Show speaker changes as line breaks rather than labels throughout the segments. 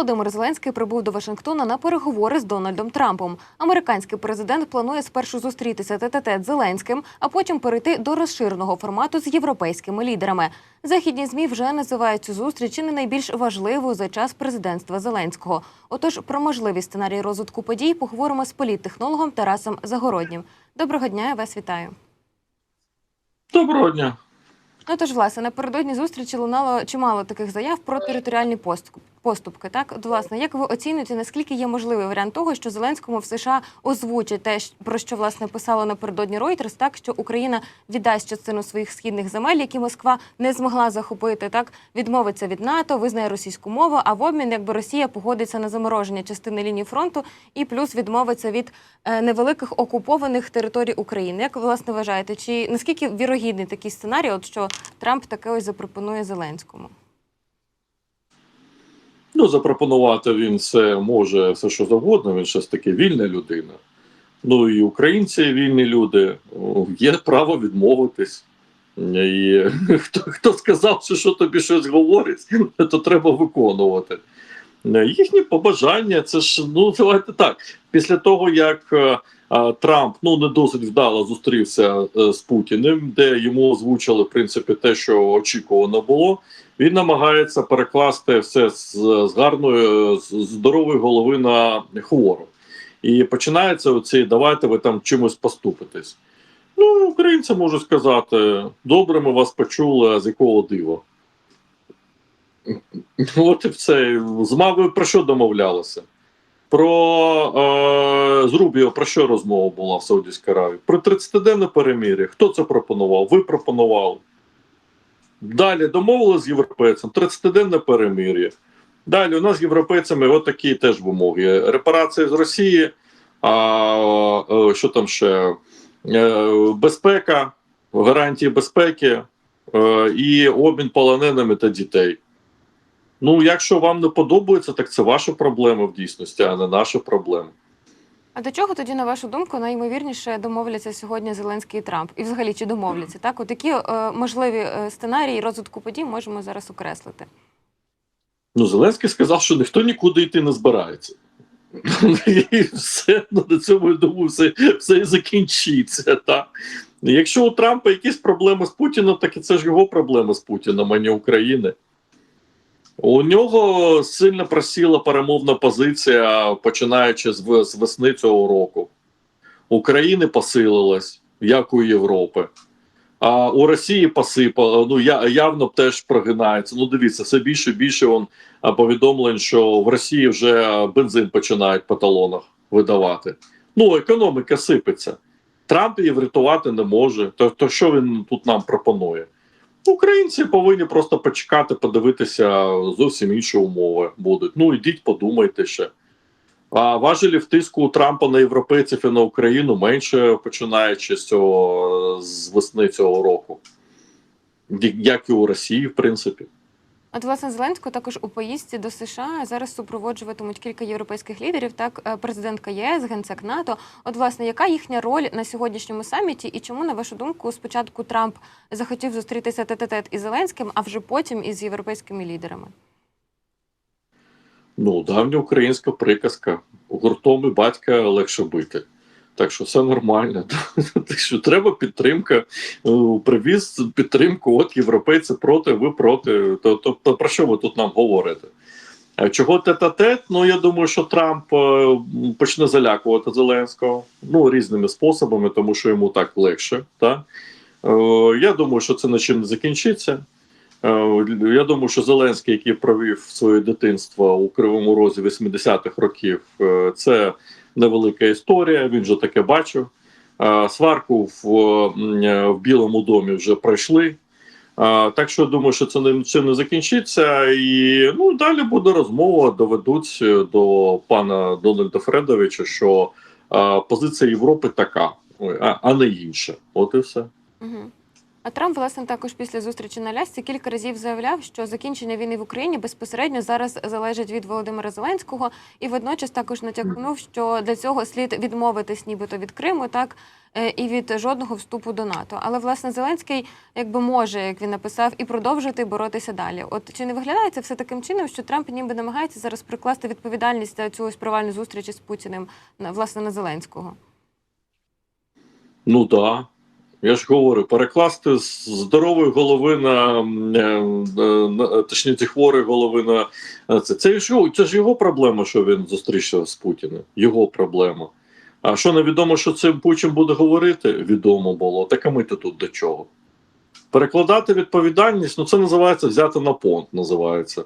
Володимир Зеленський прибув до Вашингтона на переговори з Дональдом Трампом. Американський президент планує спершу зустрітися тет-а-тет з Зеленським, а потім перейти до розширеного формату з європейськими лідерами. Західні змі вже називають цю зустріч чи не найбільш важливою за час президентства Зеленського. Отож, про можливі сценарії розвитку подій поговоримо з політтехнологом Тарасом Загороднім. Доброго дня, я вас вітаю.
Доброго дня.
Ну тож, власне, напередодні зустрічі лунало чимало таких заяв про територіальні пост- поступки. Так, от, власне, як ви оцінюєте, наскільки є можливий варіант того, що Зеленському в США озвучить те, про що власне писало напередодні Reuters, так що Україна віддасть частину своїх східних земель, які Москва не змогла захопити, так відмовиться від НАТО, визнає російську мову, а в обмін, якби Росія погодиться на замороження частини лінії фронту і плюс відмовиться від е, невеликих окупованих територій України. Як власне вважаєте, чи наскільки вірогідний такий сценарій, от що Трамп таке ось запропонує Зеленському?
Ну, запропонувати він все може, все що завгодно. Він щось таки вільна людина. Ну і українці вільні люди. Є право відмовитись. І хто, хто сказав, що, що тобі щось говорить, то треба виконувати. Їхні побажання, це ж ну давайте так. Після того, як е, е, Трамп ну не досить вдало зустрівся е, з Путіним, де йому озвучили в принципі те, що очікувано було. Він намагається перекласти все з, з гарної, з здорової голови на хвору. І починається оці давайте ви там чимось поступитесь. Ну, українці можуть сказати: добре, ми вас почули, а з якого дива. От і все. З Мавою про що домовлялися? Про е, з Рубіо про що розмова була в Саудівській Аравії? Про 30-денне перемір'я. Хто це пропонував? Ви пропонували. Далі домовилися з європейцем 30-денне перемир'я. Далі у нас з європейцями от такі теж вимоги: репарації з Росії, а, що там ще Е, безпека, гарантії безпеки е, і обмін полоненими та дітей. Ну, якщо вам не подобається, так це ваша проблема в дійсності, а не наша проблема.
А до чого тоді, на вашу думку, найімовірніше домовляться сьогодні Зеленський і Трамп? І взагалі чи домовляться? Так, от які е, можливі е, сценарії розвитку подій можемо зараз окреслити?
Ну, Зеленський сказав, що ніхто нікуди йти не збирається. І все ну, на цьому я думаю, все, все і закінчиться. Так? Якщо у Трампа якісь проблеми з Путіним, так і це ж його проблеми з Путіним, а не України. У нього сильно просіла перемовна позиція, починаючи з, весни цього року. України посилилась, як у Європи. А у Росії посипало, ну я явно теж прогинається. Ну, дивіться, все більше і більше он повідомлень, що в Росії вже бензин починають по талонах видавати. Ну, економіка сипеться. Трамп її врятувати не може. То, то що він тут нам пропонує? Українці повинні просто почекати, подивитися зовсім інші умови будуть. Ну, ідіть, подумайте ще. А важелі втиску у Трампа на європейців і на Україну менше починаючи з цього з весни цього року, як і у Росії, в принципі.
От власне Зеленського також у поїздці до США зараз супроводжуватимуть кілька європейських лідерів. Так, е, президентка ЄС, генсек НАТО. От власне, яка їхня роль на сьогоднішньому саміті, і чому, на вашу думку, спочатку Трамп захотів зустрітися тет-а-тет із Зеленським, а вже потім із європейськими лідерами?
Ну, давня українська приказка. Гуртом і батька легше бити. Так що все нормально. Так що треба підтримка. Е, Привіз підтримку. От європейці проти, ви проти. То, то, то про що ви тут нам говорите? Чого тет-а-тет? Ну я думаю, що Трамп е, почне залякувати Зеленського ну різними способами, тому що йому так легше. Так? Е, Я думаю, що це нічим не закінчиться. Е, Я думаю, що Зеленський, який провів своє дитинство у Кривому Розі 80-х років, е, це невелика історія. Він вже таке бачив. Е, Сварку в, е, в Білому домі вже пройшли. Е, Так що думаю, що це нічим не закінчиться, і ну далі буде розмова. Доведуть е, до пана Дональда Фредовича, що е, позиція Європи така, а не інша. От і все.
Трамп, власне, також після зустрічі на Лясці кілька разів заявляв, що закінчення війни в Україні безпосередньо зараз залежить від Володимира Зеленського, і водночас також натякнув, що для цього слід відмовитись, нібито від Криму, так е, і від жодного вступу до НАТО. Але власне Зеленський, якби може, як він написав, і продовжити боротися далі. От чи не виглядає це все таким чином, що Трамп ніби намагається зараз прикласти відповідальність за цю ось провальну зустріч із Путіним власне на Зеленського?
Ну так. Да. Я ж говорю, перекласти здорової голови на, м, е, на точніше, хворої голови на це. Це ж, це ж його проблема, що він зустрічався з Путіним. Його проблема. А що невідомо, що цим Путін буде говорити, відомо було. Так а ми то тут до чого? Перекладати відповідальність, ну це називається взяти на понт. Називається.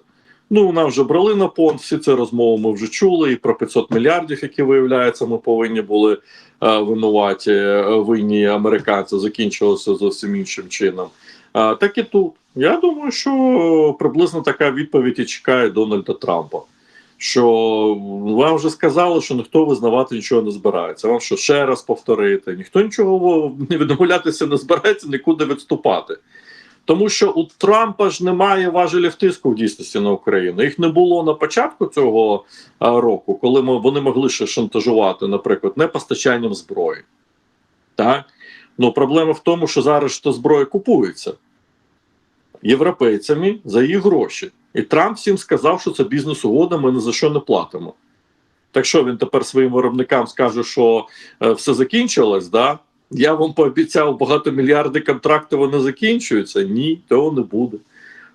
Ну, нам вже брали на понт, всі ці розмови ми вже чули, і про 500 мільярдів, які виявляється, ми повинні були е, винуваті е, винні американці, закінчилося зовсім іншим чином. А, так і тут. Я думаю, що приблизно така відповідь і чекає Дональда Трампа. Що вам вже сказали, що ніхто визнавати нічого не збирається. Вам що ще раз повторити? Ніхто нічого не відмовлятися не збирається, нікуди відступати. Тому що у Трампа ж немає важелів тиску в дійсності на Україну. Їх не було на початку цього року, коли вони могли ще шантажувати, наприклад, не постачанням зброї. Так? Ну, проблема в тому, що зараз та зброя купується європейцями за її гроші. І Трамп всім сказав, що це бізнес-угода, ми ні за що не платимо. Так що він тепер своїм виробникам скаже, що е, все закінчилось, да? Я вам пообіцяв багатомільярди контрактів, вони закінчуються. Ні, того не буде.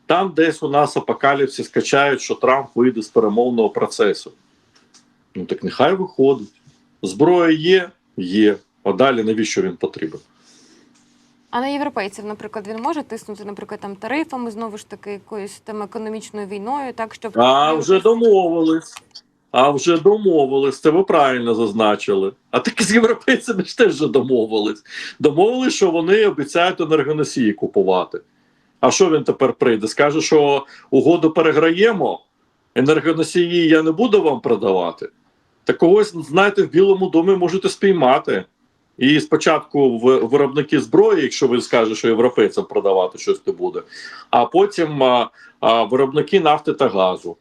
Там десь у нас апокаліпсис скачають, що Трамп вийде з перемовного процесу. Ну так нехай виходить. Зброя є, є. А далі навіщо він потрібен?
А на європейців, наприклад, він може тиснути, наприклад, там тарифами, знову ж таки, якоюсь там економічною війною, так щоб
А вже домовились. А вже домовились, це ви правильно зазначили. А так з європейцями ж теж вже домовились. Домовились, що вони обіцяють енергоносії купувати. А що він тепер прийде? Скаже, що угоду переграємо, енергоносії я не буду вам продавати. Та когось, знаєте, в Білому домі можете спіймати. І спочатку виробники зброї, якщо він скаже, що європейцям продавати щось не буде, а потім а, а, виробники нафти та газу.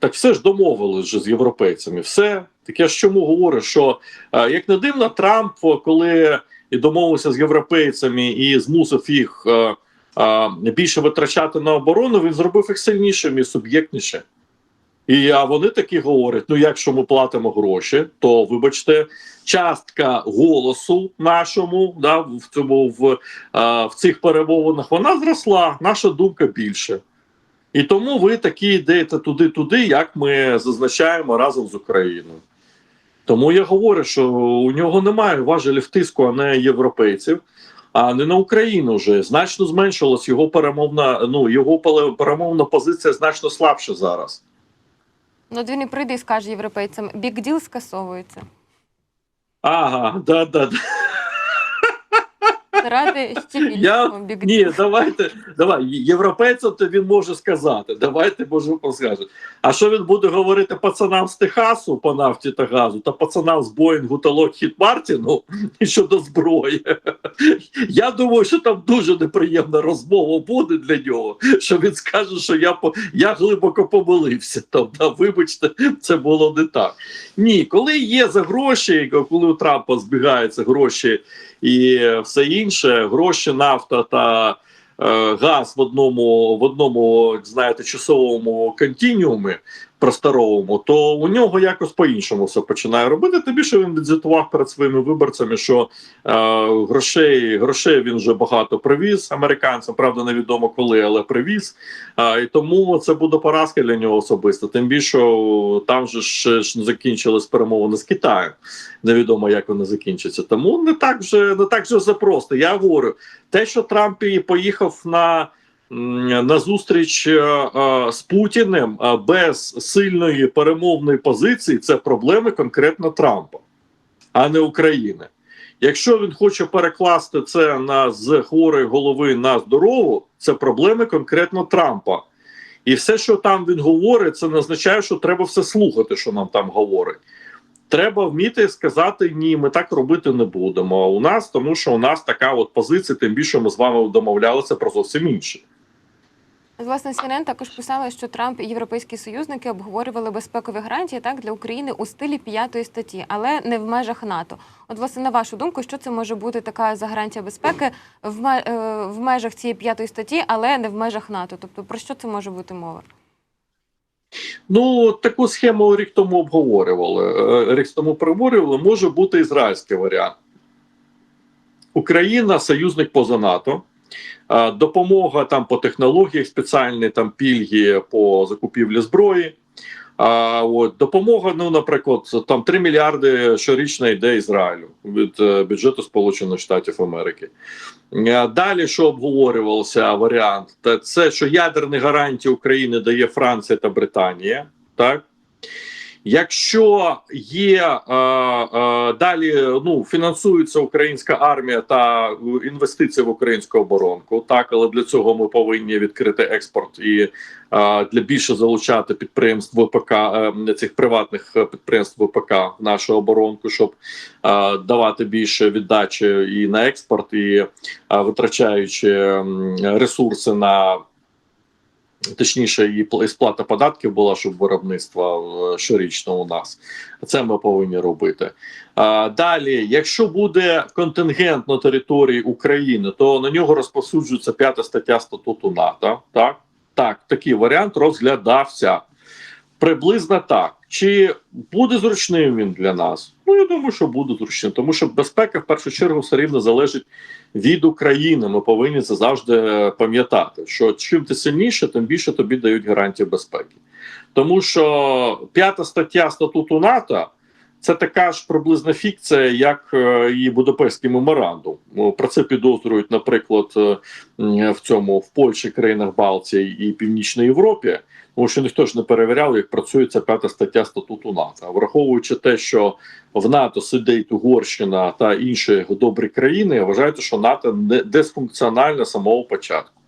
Так все ж домовились вже з європейцями. Все так я ж чому говорю, що е, як не дивно, Трамп, коли і домовився з європейцями і змусив їх е, е, більше витрачати на оборону, він зробив їх сильнішим і суб'єктніше. І а вони такі говорять: ну, якщо ми платимо гроші, то вибачте, частка голосу нашому да, в цьому в, в цих перемовинах вона зросла. Наша думка більше. І тому ви такі йдете туди-туди, як ми зазначаємо разом з Україною. Тому я говорю, що у нього немає важелів тиску, а не європейців, а не на Україну вже значно зменшилась його перемовна. Ну його перемовна позиція значно слабша зараз.
ну, от він і прийде і скаже європейцям, бік-діл скасовується.
Ага, да, да, да.
Ради ще більшого бік
Ні, давайте, давай. Європейцям то він може сказати. Давайте може скаже. А що він буде говорити пацанам з Техасу по нафті та газу та пацанам з Боїнгу та Локхід Мартіну щодо зброї? Я думаю, що там дуже неприємна розмова буде для нього. Що він скаже, що я по я глибоко помилився. Там, да, вибачте, це було не так. Ні, коли є за гроші, коли у Трампа збігаються гроші і все інше, гроші, нафта та е, газ в одному, в одному, знаєте, часовому континіумі просторовому, то у нього якось по-іншому все починає робити. Тим більше він відзвітував перед своїми виборцями, що е, грошей, грошей він вже багато привіз американцям. Правда, невідомо коли, але привіз. А, і тому це буде поразка для нього особисто. Тим більше там же ж, ж закінчились перемовини з Китаєм. Невідомо, як вони закінчаться. Тому не так вже не так вже все просто. Я говорю, те, що Трамп і поїхав на. На зустріч е, е, з Путіним е, без сильної перемовної позиції це проблеми конкретно Трампа, а не України. Якщо він хоче перекласти це на з хворої голови на здорову, це проблеми конкретно Трампа. І все, що там він говорить, це не означає, що треба все слухати, що нам там говорить. Треба вміти сказати ні, ми так робити не будемо. А У нас тому, що у нас така от позиція, тим більше ми з вами домовлялися про зовсім інше.
Власне, CNN також писали, що Трамп і європейські союзники обговорювали безпекові гарантії так для України у стилі п'ятої статті, але не в межах НАТО. От, власне, на вашу думку, що це може бути така за гарантія безпеки в е, в межах цієї п'ятої статті, але не в межах НАТО? Тобто про що це може бути мова?
Ну, таку схему рік тому обговорювали. Е, Рік тому проговорювали, може бути ізраїльський варіант. Україна союзник поза НАТО. Допомога там по технологіях, спеціальні там пільги по закупівлі зброї. А от допомога, ну, наприклад, там 3 мільярди щорічно йде Ізраїлю від е, бюджету Сполучених Штатів Америки. Далі, що обговорювався варіант, це що ядерні гарантії України дає Франція та Британія. Так якщо є е, е, далі, ну фінансується українська армія та інвестиції в українську оборонку, так але для цього ми повинні відкрити експорт і е, для більше залучати підприємств ВПК е, цих приватних підприємств ВПК в нашу оборонку, щоб е, давати більше віддачі і на експорт, і е, витрачаючи ресурси на точніше, і сплата податків була, щоб виробництво е, щорічно у нас. Це ми повинні робити. Далі, якщо буде контингент на території України, то на нього розповсюджується п'ята стаття статуту НАТО. Так, так, такий варіант розглядався. Приблизно так. Чи буде зручним він для нас? Ну, я думаю, що буде зручним, тому що безпека в першу чергу все рівно залежить від України. Ми повинні це завжди пам'ятати. Що чим ти сильніше, тим більше тобі дають гарантії безпеки. Тому що п'ята стаття статуту НАТО це така ж приблизна фікція, як е, і Будапештський меморандум. Ну, Про це підозрюють, наприклад, е, в цьому в Польщі, країнах Балтії і Північній Європі. Тому що ніхто ж не перевіряв, як працює ця п'ята стаття статуту НАТО. Враховуючи те, що в НАТО сидить Угорщина та інші добрі країни, вважаєте, що НАТО не дисфункціональне самого початку.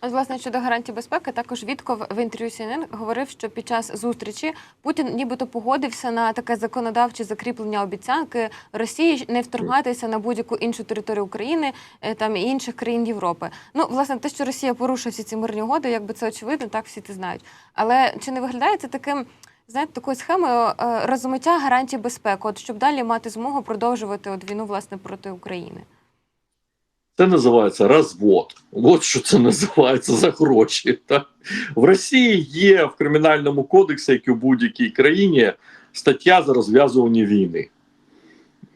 От, власне, щодо гарантій безпеки, також Вітков в інтерв'ю CNN говорив, що під час зустрічі Путін нібито погодився на таке законодавче закріплення обіцянки Росії не вторгатися на будь-яку іншу територію України е, там і інших країн Європи. Ну, власне, те, що Росія порушує всі ці мирні угоди, якби це очевидно, так всі це знають. Але чи не виглядає це таким? Знаєте, такою схемою е, розмиття гарантій безпеки, от щоб далі мати змогу продовжувати от війну власне проти України.
Це називається розвод. От що це називається за гроші. Так? В Росії є в кримінальному кодексі, як і в будь-якій країні, стаття за розв'язування війни.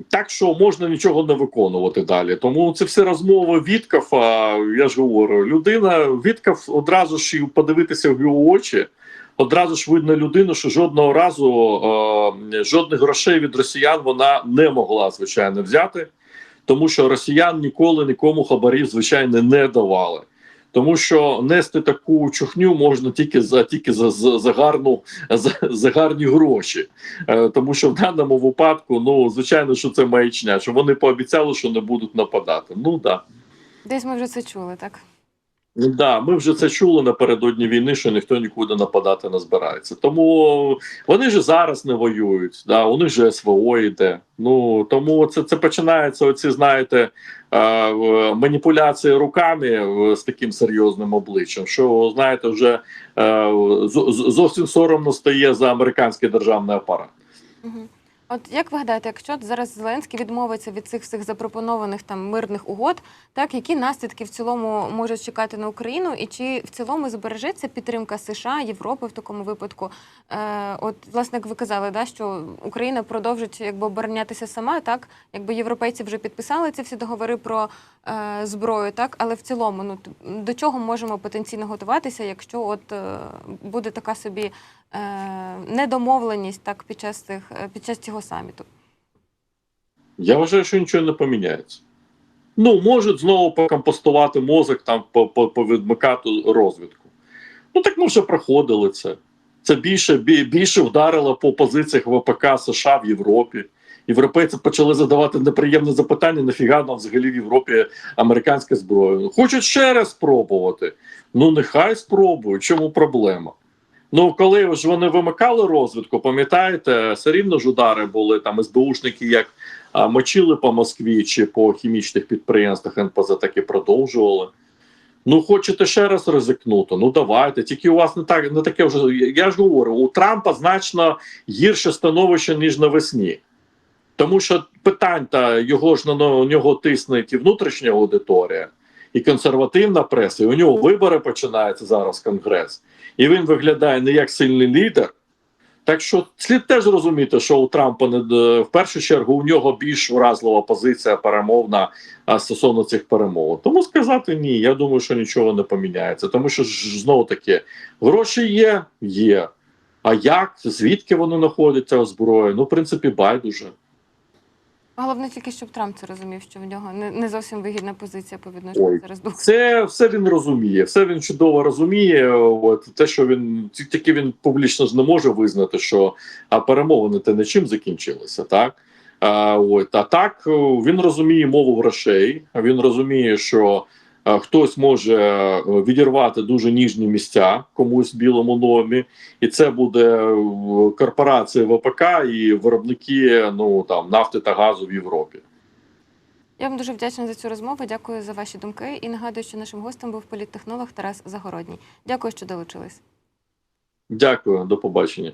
Так що можна нічого не виконувати далі. Тому це все розмови Віткафа. Я ж говорю, людина Віткаф одразу ж подивитися в його очі. Одразу ж видно людину, що жодного разу е, жодних грошей від росіян вона не могла звичайно взяти тому що росіян ніколи нікому хабарів, звичайно, не давали. Тому що нести таку чухню можна тільки за тільки за, за, за гарну за, за гарні гроші. Е, тому що в даному випадку, ну звичайно, що це маячня, що вони пообіцяли, що не будуть нападати. Ну да.
Десь ми вже це чули, так?
Ну, Да, ми вже це чули напередодні війни, що ніхто нікуди нападати не збирається. Тому вони ж зараз не воюють. Да, у них же СВО йде. Ну тому це це починається. Оці знаєте е, маніпуляції руками е, з таким серйозним обличчям. Що знаєте, вже е, зовсім соромно стає за американський державний апарат.
От як ви гадаєте, якщо зараз Зеленський відмовиться від цих всіх запропонованих там мирних угод, так які наслідки в цілому можуть чекати на Україну, і чи в цілому збережеться підтримка США, Європи в такому випадку? Е, от, власне, як ви казали, да, що Україна продовжить якби оборонятися сама, так? Якби європейці вже підписали ці всі договори про е, зброю, так? Але в цілому, ну до чого можемо потенційно готуватися, якщо от е, буде така собі недомовленість так під час цих е, під час цього саміту.
Я вважаю, що нічого не поміняється. Ну, можуть знову покомпостувати мозок, там по- по- повідмикати розвідку. Ну так ми вже проходили це. Це більше більше вдарило по позиціях ВПК США в Європі. Європейці почали задавати неприємне запитання: нафіга нам взагалі в Європі американська зброя. Хочуть ще раз спробувати. Ну нехай спробують. Чому проблема? Ну, коли ж вони вимикали розвідку, пам'ятаєте, все рівно ж удари були там СБУшники, як а, мочили по Москві чи по хімічних підприємствах НПЗ, так і продовжували. Ну, хочете ще раз ризикнути? Ну давайте. Тільки у вас не так не таке вже. Я ж говорю, у Трампа значно гірше становище, ніж навесні. Тому що питань та його ж на нього тисне і внутрішня аудиторія, і консервативна преса, і у нього вибори починаються зараз конгрес, і він виглядає не як сильний лідер. Так що слід теж розуміти, що у Трампа не в першу чергу у нього більш вразлива позиція перемовна стосовно цих перемов. Тому сказати ні, я думаю, що нічого не поміняється. Тому що знову таки гроші є, є. А як, звідки вони знаходяться озброєні? Ну, в принципі, байдуже.
Головне тільки, щоб Трамп це розумів, що в нього не, не зовсім вигідна позиція по відношенню
Ой,
зараз до
Це все він розуміє, все він чудово розуміє. От те, що він ті- тільки він публічно ж не може визнати, що а перемовини те не чим закінчилися, так. А, от, а так він розуміє мову грошей. Він розуміє, що хтось може е, відірвати дуже ніжні місця комусь в білому домі, і це буде е, корпорація ВПК і виробники ну там нафти та газу в Європі.
Я вам дуже вдячна за цю розмову. Дякую за ваші думки. І нагадую, що нашим гостем був політтехнолог Тарас Загородній. Дякую, що долучились.
Дякую, до побачення.